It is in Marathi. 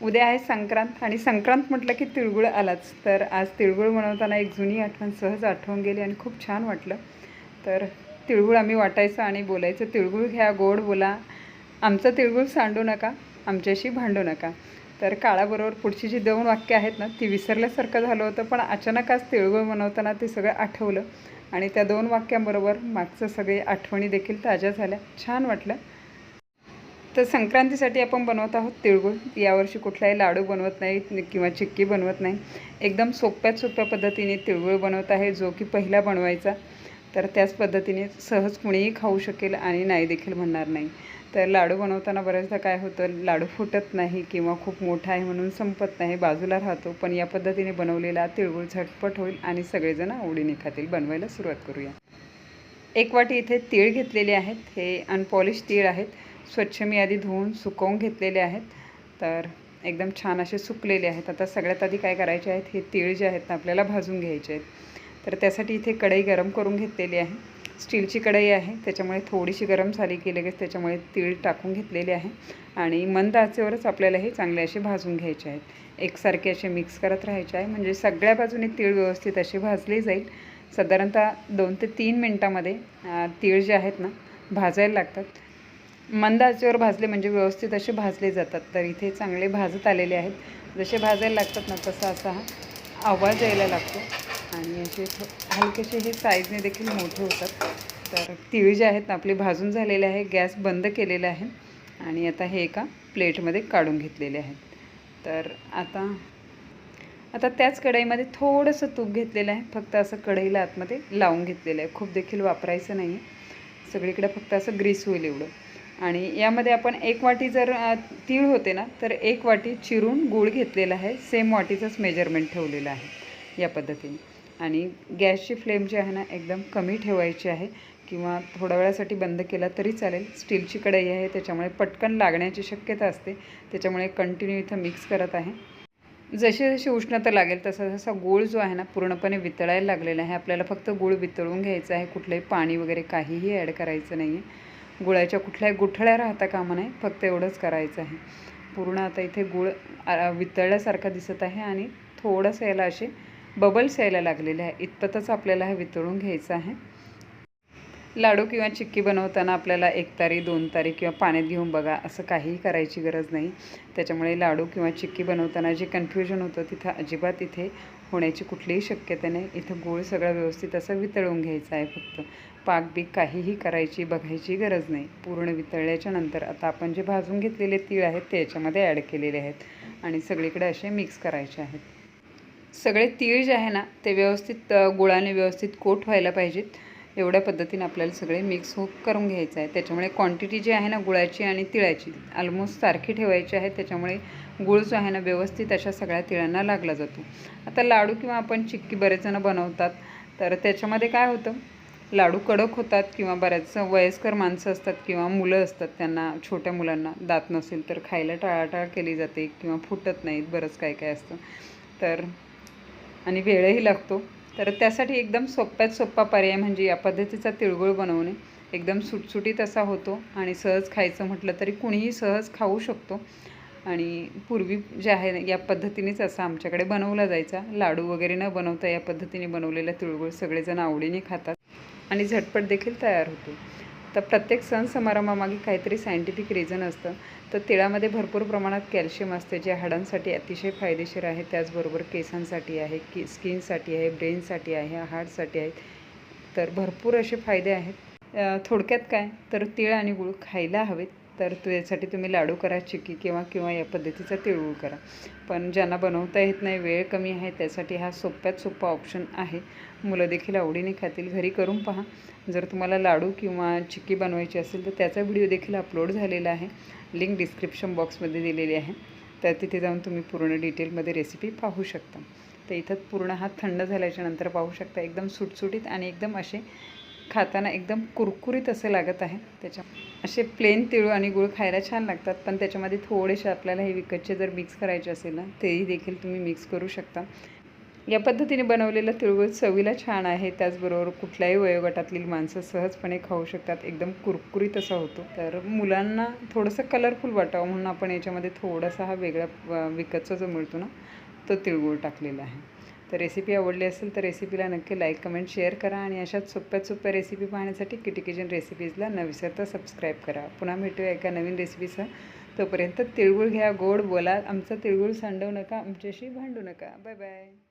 उद्या आहे संक्रांत आणि संक्रांत म्हटलं की तिळगुळ आलाच. तर आज तिळगुळ बनवताना एक जुनी आठवण सहज आठवून गेली आणि खूप छान वाटलं. तर तिळगुळ आम्ही वाटायचं आणि बोलायचं. तिळगुळ घ्या गोड बोला. आमचं तिळगुळ सांडू नका आमच्याशी भांडू नका. तर काळाबरोबर पुढची जी दोन वाक्य आहेत ना ती विसरल्यासारखं झालं होतं पण अचानक आज तिळगुळ बनवताना ते सगळं आठवलं. आणि त्या दोन वाक्यांबरोबर मागचं सगळे आठवणी देखील ताज्या झाल्या. छान वाटलं. तर संक्रांतीसाठी आपण बनवत आहोत तिळगुळ. यावर्षी कुठलाही लाडू बनवत नाही किंवा चिक्की बनवत नाही. एकदम सोप्यात सोप्या पद्धतीने तिळगुळ बनवत आहे जो की पहिला बनवायचा. तर त्याच पद्धतीने सहज कुणीही खाऊ शकेल आणि नाही देखील म्हणणार नाही. तर लाडू बनवताना बऱ्याचदा काय होतं लाडू फुटत नाही किंवा खूप मोठा आहे म्हणून संपत नाही बाजूला राहतो. पण या पद्धतीने बनवलेला तिळगुळ झटपट होईल आणि सगळेजण आवडीने खातील बनवायला सुरुवात करूया. एक वाटी इथे तीळ घेतलेले आहेत. हे अनपॉलिश तीळ आहेत. स्वच्छ मी आधी धुवून सुकवून घेतलेले आहेत. तर एकदम छान असे सुकलेले आहेत. आता सगळ्यात आधी काय करायचे आहेत? हे तीळ जे आहेत ना आपल्याला भाजून घ्यायचे आहेत. तर त्यासाठी इथे कढई गरम करून घेतलेली आहे. स्टीलची कढई आहे. त्याच्यामुळे थोडीशी गरम झाली की लगेच त्याच्यामुळे तीळ टाकून घेतलेले आहे. आणि मंद आचेवरच आपल्याला हे चांगले असे भाजून घ्यायचे आहेत. एकसारखे असे मिक्स करत राहायचे आहे. म्हणजे सगळ्या बाजूने तीळ व्यवस्थित अशी भाजले जाईल. साधारणतः दोन ते तीन मिनटामध्ये तीळ जे आहेत ना भाजायला लागतात. मंद आचेवर भाजले म्हणजे व्यवस्थित असे भाजले जातात. तर इथे चांगले भाजत आलेले आहेत. जसे भाजायला लागतात ना तसा असा हा आवाज यायला लागतो. आणि असे हलकेसे हे साईजने देखील मोठे होतात. तर तिळ जे आहेत ना आपले भाजून झालेले आहे. गॅस बंद केलेला आहे. आणि आता हे एका प्लेटमध्ये काढून घेतलेले आहेत. तर आता आता त्याच कढईमध्ये थोडंसं तूप घेतलेलं आहे. फक्त असं कढईला आतमध्ये लावून घेतलेलं आहे. खूप देखील वापरायचं नाही आहे सगळीकडे फक्त असं ग्रीस होईल एवढं. आणि यामध्ये आपण एक वाटी जर तीळ होते ना तर एक वाटी चिरून गूळ घेतलेला आहे. सेम वाटीचंच मेजरमेंट ठेवलेलं आहे या पद्धतीने. आणि गॅसची फ्लेम जी आहे ना एकदम कमी ठेवायची आहे. किंवा थोड्या वेळासाठी बंद केला तरी चालेल. स्टीलची कढई आहे त्याच्यामुळे पटकन लागण्याची शक्यता असते. त्याच्यामुळे कंटिन्यू इथं मिक्स करत आहे. जशी जशी उष्णता लागेल तसा तसा गूळ जो आहे ना पूर्णपणे वितळायला लागलेला आहे. आपल्याला फक्त गूळ वितळून घ्यायचं आहे. कुठलंही पाणी वगैरे काहीही ॲड करायचं नाही आहे गुळाच्या कुठल्याही गुठळ्या राहता कामा नाही फक्त एवढंच करायचं आहे. पूर्ण आता इथे गुळ वितळल्यासारखा दिसत आहे आणि थोडंसं याला असे बबल्स यायला लागलेले आहे. इतपतच आपल्याला हे वितळून घ्यायचं आहे. लाडू किंवा चिक्की बनवताना आपल्याला एक तारी दोन तारी किंवा पाण्यात घेऊन बघा असं काहीही करायची गरज नाही. त्याच्यामुळे लाडू किंवा चिक्की बनवताना जे कन्फ्युजन होतं तिथं अजिबात इथे होण्याची कुठलीही शक्यता नाही. इथं गूळ सगळं व्यवस्थित असं वितळून घ्यायचं आहे फक्त. पाक बीक काहीही करायची बघायची गरज नाही. पूर्ण वितळल्याच्या नंतर आता आपण जे भाजून घेतलेले तीळ आहेत ते याच्यामध्ये ॲड केलेले आहेत. आणि सगळीकडे असे मिक्स करायचे आहेत. सगळे तीळ जे आहे ना ते व्यवस्थित गुळाने व्यवस्थित कोट व्हायला पाहिजेत. एवढ्या पद्धतीने आपल्याला सगळे मिक्स हो करून घ्यायचं आहे. त्याच्यामुळे क्वांटिटी जी आहे ना गुळाची आणि तिळाची ऑलमोस्ट सारखी ठेवायची आहे. त्याच्यामुळे गुळ जो आहे ना व्यवस्थित अशा सगळ्या तिळांना लागला जातो. आता लाडू किंवा आपण चिक्की बरेच जणं बनवतात. तर त्याच्यामध्ये काय होतं? लाडू कडक होतात किंवा बऱ्याच वयस्कर माणसं असतात किंवा मुलं असतात त्यांना छोट्या मुलांना दात नसेल तर खायला टाळाटाळ केली जाते किंवा फुटत नाहीत बरंच काय काय असतं. तर आणि वेळही लागतो. तर त्यासाठी एकदम सोप्यात सोपा पर्याय म्हणजे या पद्धतीचा तिळगुळ बनवणे. एकदम सुटसुटीत असा होतो आणि सहज खायचं म्हटलं तरी कुणीही सहज खाऊ शकतो. आणि पूर्वी जे आहे या पद्धतीनेच असा आमच्याकडे बनवला जायचा. लाडू वगैरे न बनवता या पद्धतीने बनवलेला तिळगुळ सगळेजण आवडीने खातात आणि झटपट देखील तयार होतो. तर प्रत्येक सण समारंभामागे काहीतरी सायंटिफिक रिझन असतं. तर तिळामध्ये भरपूर प्रमाणात कॅल्शियम असते जे हाडांसाठी अतिशय फायदेशीर आहे. त्याचबरोबर केसांसाठी आहे की स्किनसाठी आहे ब्रेनसाठी आहे हार्टसाठी आहे. तर भरपूर असे फायदे आहेत. थोडक्यात काय? तर तिळ आणि गुळ खायला हवेत. तर त्यासाठी तुम्ही लाडू करा चिक्की किंवा किंवा या पद्धतीचा तिळगुळ करा. पण ज्यांना बनवता येत नाही वेळ कमी आहे त्यासाठी हा सोप्यात सोपा ऑप्शन आहे. मुलं देखील आवडीने खातील घरी करून पहा. जर तुम्हाला लाडू किंवा चिक्की बनवायची असेल तर त्याचा व्हिडिओ देखील अपलोड झालेला आहे. लिंक डिस्क्रिप्शन बॉक्समध्ये दिलेली आहे. तर तिथे जाऊन तुम्ही पूर्ण डिटेलमध्ये रेसिपी पाहू शकता. तर इथं पूर्ण हा थंड झाल्याच्यानंतर पाहू शकता. एकदम सुटसुटीत आणि एकदम असे खाताना एकदम कुरकुरीत असं लागत आहे. त्याच्या असे प्लेन तिळू आणि गुळ खायला छान लागतात पण त्याच्यामध्ये थोडेसे आपल्याला हे विकतचे जर मिक्स करायचे असेल ना तेही देखील तुम्ही मिक्स करू शकता. या पद्धतीने बनवलेलं तिळगुळ चवीला छान आहे. त्याचबरोबर कुठल्याही वयोगटातील माणसं सहजपणे खाऊ शकतात. एकदम कुरकुरीत असा होतो. तर मुलांना थोडंसं कलरफुल वाटावं म्हणून आपण याच्यामध्ये थोडासा हा वेगळा विकतचा जो मिळतो ना तो तिळगुळ टाकलेला आहे. तर रेसिपी आवडली असेल तर रेसिपीला नक्की लाईक कमेंट शेअर करा आणि अशाच सोप्यात सोप्या रेसिपी पाहण्यासाठी किटी किचन रेसिपीजला न विसरता सबस्क्राईब करा. पुन्हा भेटूया एका नवीन रेसिपीसह तोपर्यंत तिळगुळ घ्या गोड बोला आमचं तिळगुळ सांडवू नका आमच्याशी भांडू नका. Bye bye